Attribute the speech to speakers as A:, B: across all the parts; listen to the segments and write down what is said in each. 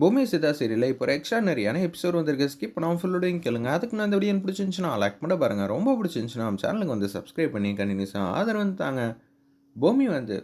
A: பூமி சிதா சீரியலில் இப்போ ஒரு எக்ஸ்ட்ரா நிறையான எபிசோட் வந்திருக்கு ஸ்கிப் பண்ணாமல் ஃபுல்லோடையும் கேளுங்க. அதுக்கு நான் இந்த வீடியோ பிடிச்சிருந்துச்சுன்னா லைக் பண்ண பாருங்கள் ரொம்ப பிடிச்சிருந்துச்சுன்னா நம்ம சேனலுக்கு வந்து சப்ஸ்கிரைப் பண்ணி கண்டினியூஸாக ஆதரவு வந்து தாங்க. பூமி வந்து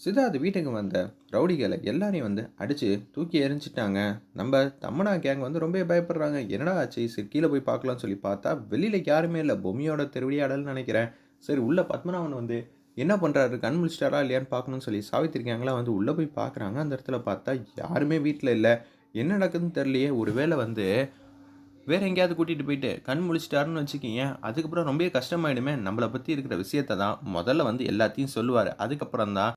A: சித்தார்த் வீட்டுக்கு வந்த ரவுடிகளை எல்லாரையும் வந்து அடித்து தூக்கி எரிஞ்சிட்டாங்க நம்ம தம்மனா கேங் வந்து ரொம்ப பயப்படுறாங்க. என்னடா ஆச்சு? சரி கீழே போய் பார்க்கலாம்னு சொல்லி பார்த்தா வெளியில் யாருமே இல்லை. பொம்மியோட திருவிளையாடல்னு நினைக்கிறேன். சரி உள்ள பத்மநாபன் வந்து என்ன பண்ணுறாரு கண் முழிச்சிட்டாரா? இல்லையான்னு பார்க்கணும்னு சொல்லி சாவித்திருக்காங்களா வந்து உள்ளே போய் பார்க்குறாங்க. அந்த இடத்துல பார்த்தா யாருமே வீட்டில் இல்லை. என்ன நடக்குதுன்னு தெரியலையே. ஒருவேளை வந்து வேறு எங்கேயாவது கூட்டிகிட்டு போயிட்டு கண் முழிச்சிட்டாருன்னு வச்சுக்கிங்க. அதுக்கப்புறம் ரொம்ப கஷ்டமாயிடுமே. நம்மளை பற்றி இருக்கிற விஷயத்தை தான் முதல்ல வந்து எல்லாத்தையும் சொல்லுவார். அதுக்கப்புறம் தான்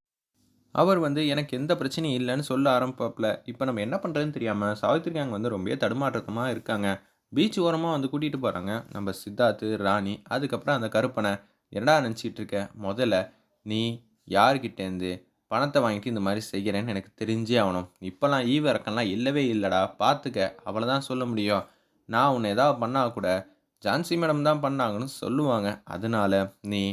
A: அவர் வந்து எனக்கு எந்த பிரச்சனையும் இல்லைன்னு சொல்ல ஆரம்பிப்பாப்பில் இப்போ நம்ம என்ன பண்ணுறதுன்னு தெரியாமல் சாவித்திரிக்காங்க வந்து ரொம்ப தடுமாற்றமாக இருக்காங்க. பீச் ஓரமாக வந்து கூட்டிகிட்டு போகிறாங்க நம்ம சித்தார்த்து ராணி அதுக்கப்புறம் அந்த கருப்பனை. என்னடா நினச்சிக்கிட்டு இருக்க முதல்ல நீ யார்கிட்டேருந்து பணத்தை வாங்கிட்டு இந்த மாதிரி செய்கிறேன்னு எனக்கு தெரிஞ்சே ஆகணும். இப்போல்லாம் ஈவ இறக்கம்லாம் இல்லவே இல்லைடா. பார்த்துக்க அவ்வளோதான் சொல்ல முடியும். நான் உன்னை ஏதாவது பண்ணால் கூட ஜான்சி மேடம் தான் பண்ணாங்கன்னு சொல்லுவாங்க. அதனால நீ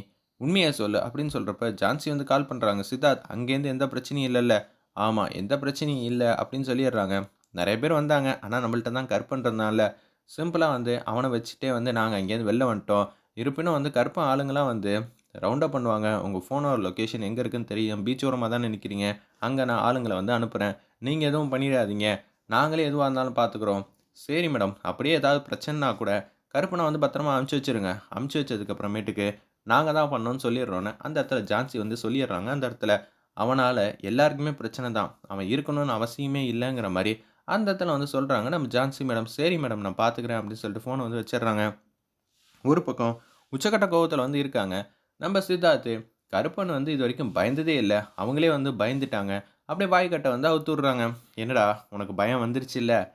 A: உண்மையை சொல்லு அப்படின்னு சொல்கிறப்ப ஜான்சி வந்து கால் பண்ணுறாங்க சித்தார்த் அங்கேருந்து எந்த பிரச்சனையும் இல்லைல்ல. ஆமாம் எந்த பிரச்சனையும் இல்லை அப்படின்னு சொல்லிடுறாங்க. நிறைய பேர் வந்தாங்க. ஆனால் நம்மள்ட்ட தான் கற்பன்றதுனால சிம்பிளாக வந்து அவனை வச்சுட்டே வந்து நாங்கள் அங்கேருந்து வெளில வந்துட்டோம். இருப்பினும் வந்து கருப்ப ஆளுங்களாம் வந்து ரவுண்டப் பண்ணுவாங்க. உங்கள் ஃபோனோட லொக்கேஷன் எங்கே இருக்குன்னு தெரியும். பீச் ஓரமாக தானே நிற்கிறீங்க அங்கே நான் ஆளுங்களை வந்து அனுப்புகிறேன் நீங்கள் எதுவும் பண்ணிடாதீங்க. நாங்களே எதுவாக இருந்தாலும் பார்த்துக்குறோம் சரி மேடம் அப்படியே ஏதாவது பிரச்சனைனா கூட கருப்பனை வந்து பத்திரமா அமுச்சு வச்சுருங்க. அமுச்சு வச்சதுக்கப்புறமேட்டுக்கு நாங்கள் தான் பண்ணோன்னு சொல்லிடுறோன்னு அந்த இடத்துல ஜான்சி வந்து சொல்லிடுறாங்க. அந்த இடத்துல அவனால் எல்லாருக்குமே பிரச்சனை தான். அவன் இருக்கணும்னு அவசியமே இல்லைங்கிற மாதிரி அந்த இடத்துல வந்து சொல்கிறாங்க நம்ம ஜான்சி மேடம் சரி மேடம் நான் பார்த்துக்கிறேன் அப்படின்னு சொல்லிட்டு ஃபோனை வந்து வச்சிடுறாங்க. ஒரு பக்கம் உச்சக்கட்ட கோபத்தில் வந்து இருக்காங்க. நம்ம சித்தார்த்து கருப்பன் வந்து இது வரைக்கும் பயந்ததே இல்லை. அவங்களே வந்து பயந்துட்டாங்க. அப்படியே வாய்க்கட்டை வந்து அவுத்துடுறாங்க. என்னடா உனக்கு பயம் வந்துருச்சு இல்லை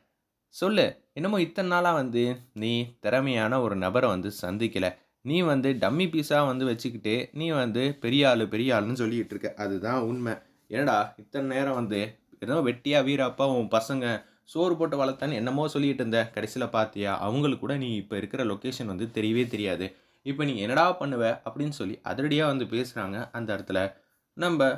A: சொல்லு. என்னமோ இத்தனை நாளாக வந்து நீ திறமையான ஒரு நபரை வந்து சந்திக்கலை. நீ வந்து டம்மி பீஸாக வந்து வச்சுக்கிட்டு நீ வந்து பெரிய ஆள் பெரிய ஆளுன்னு சொல்லிகிட்டு இருக்க. அதுதான் உண்மை. என்னடா இத்தனை நேரம் வந்து ஏதோ வெட்டியாக வீராப்பா உன் பசங்க சோறு போட்டு வளர்த்தான்னு என்னமோ சொல்லிட்டு இருந்த. கடைசியில் பார்த்தியா அவங்களுக்கு கூட நீ இப்போ இருக்கிற லொக்கேஷன் வந்து தெரியவே தெரியாது. இப்போ நீ என்னடா பண்ணுவ அப்படின்னு சொல்லி அதிரடியாக வந்து பேசுகிறாங்க அந்த இடத்துல. நம்ம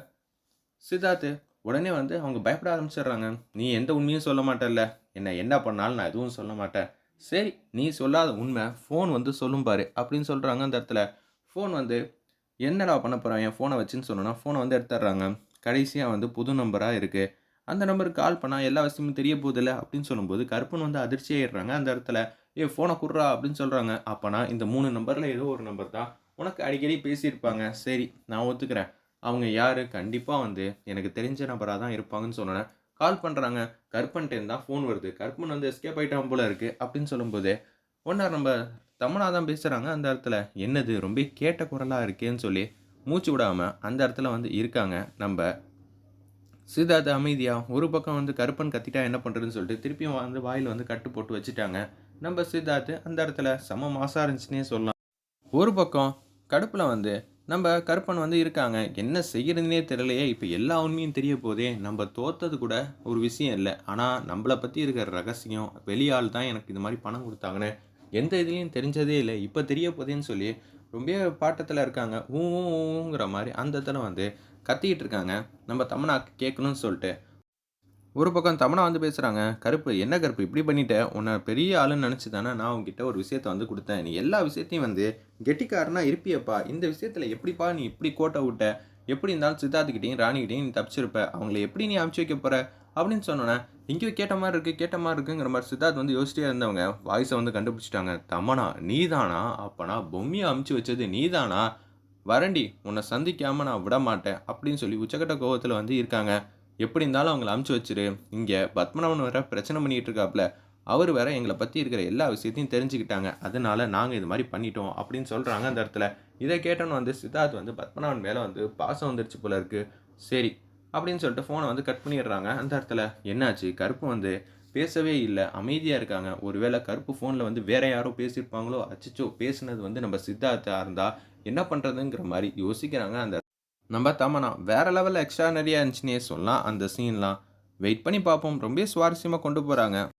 A: சித்தார்த்து உடனே வந்து அவங்க பயப்பட ஆரம்பிச்சிடுறாங்க. நீ எந்த உண்மையும் சொல்ல மாட்டல்ல. என்ன என்ன பண்ணாலும் நான் எதுவும் சொல்ல மாட்டேன். சரி நீ சொல்லாத உண்மை ஃபோன் வந்து சொல்லும் பாரு அப்படின்னு சொல்கிறாங்க அந்த இடத்துல. ஃபோன் வந்து என்னடா பண்ண போகிறேன் என் ஃபோனை வச்சுன்னு சொன்னோன்னா ஃபோனை வந்து எடுத்துடுறாங்க. கடைசியாக வந்து புது நம்பராக இருக்குது அந்த நம்பருக்கு கால் பண்ணால் எல்லா விஷயமும் தெரிய போதில்ல அப்படின்னு சொல்லும்போது கருப்பன் வந்து அதிர்ச்சி ஆயிடுறாங்க. அந்த இடத்துல ஏ ஃபோனை குடுறா அப்படின்னு சொல்கிறாங்க அப்போனா இந்த மூணு நம்பரில் ஏதோ ஒரு நம்பர் தான். உனக்கு அடிக்கடி பேசியிருப்பாங்க. சரி நான் ஒத்துக்கிறேன். அவங்க யார்? கண்டிப்பாக வந்து எனக்கு தெரிஞ்ச நபராக தான் இருப்பாங்கன்னு சொன்னேன் கால் பண்ணுறாங்க கருப்பன்ட்டேன் தான் ஃபோன் வருது. கருப்பன் வந்து எஸ்கேப் ஆகிட்டான் போல இருக்குது அப்படின்னு சொல்லும்போது ஒன்றா நம்ம தமிழாக தான் பேசுகிறாங்க அந்த இடத்துல. என்னது? ரொம்ப கேட்ட குரலாக இருக்கேன்னு சொல்லி மூச்சு விடாமல் அந்த இடத்துல வந்து இருக்காங்க. நம்ம சித்தார்த்த அமைதியாக ஒரு பக்கம் வந்து கருப்பன் கத்திட்டா என்ன பண்ணுறதுன்னு சொல்லிட்டு திருப்பியும் வந்து வாயில் வந்து கட்டு போட்டு வச்சுட்டாங்க. நம்ம சித்தார்த்து அந்த இடத்துல செம மாசாக இருந்துச்சுன்னே சொல்லலாம். ஒரு பக்கம் கடுப்பில் வந்து நம்ம கருப்பன் வந்து இருக்காங்க. என்ன செய்கிறதுனே தெரியலையே. இப்போ எல்லா உண்மையும் தெரிய போதே நம்ம தோத்தது கூட ஒரு விஷயம் இல்லை. ஆனால் நம்மளை பற்றி இருக்கிற ரகசியம் வெளியால் தான் எனக்கு இது மாதிரி பணம் கொடுத்தாங்கன்னு எந்த இதுலேயும் தெரிஞ்சதே இல்லை. இப்போ தெரிய போதேன்னு சொல்லி ரொம்ப பாட்டத்தில் இருக்காங்க. ஊ ஊங்கிற மாதிரி அந்த இடத்துல வந்து கத்திக்கிட்டு இருக்காங்க நம்ம தமனா கேட்கணும்னு சொல்லிட்டு. ஒரு பக்கம் தமனா வந்து பேசுகிறாங்க கருப்பு என்ன கருப்பு? இப்படி பண்ணிட்ட? உன்னை பெரிய ஆளுன்னு நினச்சி தானே நான் உங்ககிட்ட ஒரு விஷயத்த வந்து கொடுத்தேன். நீ எல்லா விஷயத்தையும் வந்து கெட்டிக்காரனா இருப்பியப்பா. இந்த விஷயத்தில் எப்படிப்பா நீ இப்படி கோட்டை விட்ட? எப்படி இருந்தாலும் சித்தார்த்துக்கிட்டையும் ராணிக்கிட்டையும் நீ தப்பிச்சிருப்ப. அவங்கள எப்படி நீ அமுச்சு வைக்க போகிற அப்படின்னு சொன்னோன்னே எங்கேயோ கேட்ட மாதிரி இருக்குது கேட்ட மாதிரி இருக்குங்கிற மாதிரி சித்தார்த் வந்து யோசிச்சிட்டே இருந்தவங்க. வாய்ஸை வந்து கண்டுபிடிச்சிட்டாங்க. தமனா நீ தானா அப்போனா பொம்மியை அமுச்சு வச்சது நீ தானா வரண்டி உன்னை சந்திக்காமல் நான் விட மாட்டேன் அப்படின்னு சொல்லி உச்சக்கட்ட கோவத்தில் வந்து இருக்காங்க. எப்படி இருந்தாலும் அவங்கள அமுச்சு வச்சிரு. இங்கே பத்மநாபன் வேற பிரச்சனை பண்ணிகிட்டு இருக்காப்புல அவர் வேற எங்களை பற்றி இருக்கிற எல்லா விஷயத்தையும் தெரிஞ்சுக்கிட்டாங்க. அதனால நாங்கள் இது மாதிரி பண்ணிட்டோம் அப்படின்னு சொல்கிறாங்க அந்த இடத்துல. இதை கேட்டோன்னு வந்து சித்தார்த் வந்து பத்மநாபன் மேலே வந்து பாசம் வந்துருச்சு போல இருக்கு. சரி அப்படின்னு சொல்லிட்டு ஃபோனை வந்து கட் பண்ணிடுறாங்க அந்த இடத்துல. என்னாச்சு? கருப்பு வந்து பேசவே இல்லை. அமைதியாக இருக்காங்க. ஒருவேளை கருப்பு ஃபோனில் வந்து வேற யாரோ பேசியிருப்பாங்களோ? அச்சச்சோ பேசுனது வந்து நம்ம சித்தார்த்தாக இருந்தால் என்ன பண்ணுறதுங்கிற மாதிரி யோசிக்கிறாங்க அந்த நம்ம தமனா வேறு லெவலில் எக்ஸ்ட்ரா நிறையா இருந்துச்சுன்னே சொல்லலாம். அந்த சீன்லாம் வெயிட் பண்ணி பார்ப்போம். ரொம்ப சுவாரஸ்யமாக கொண்டு போகிறாங்க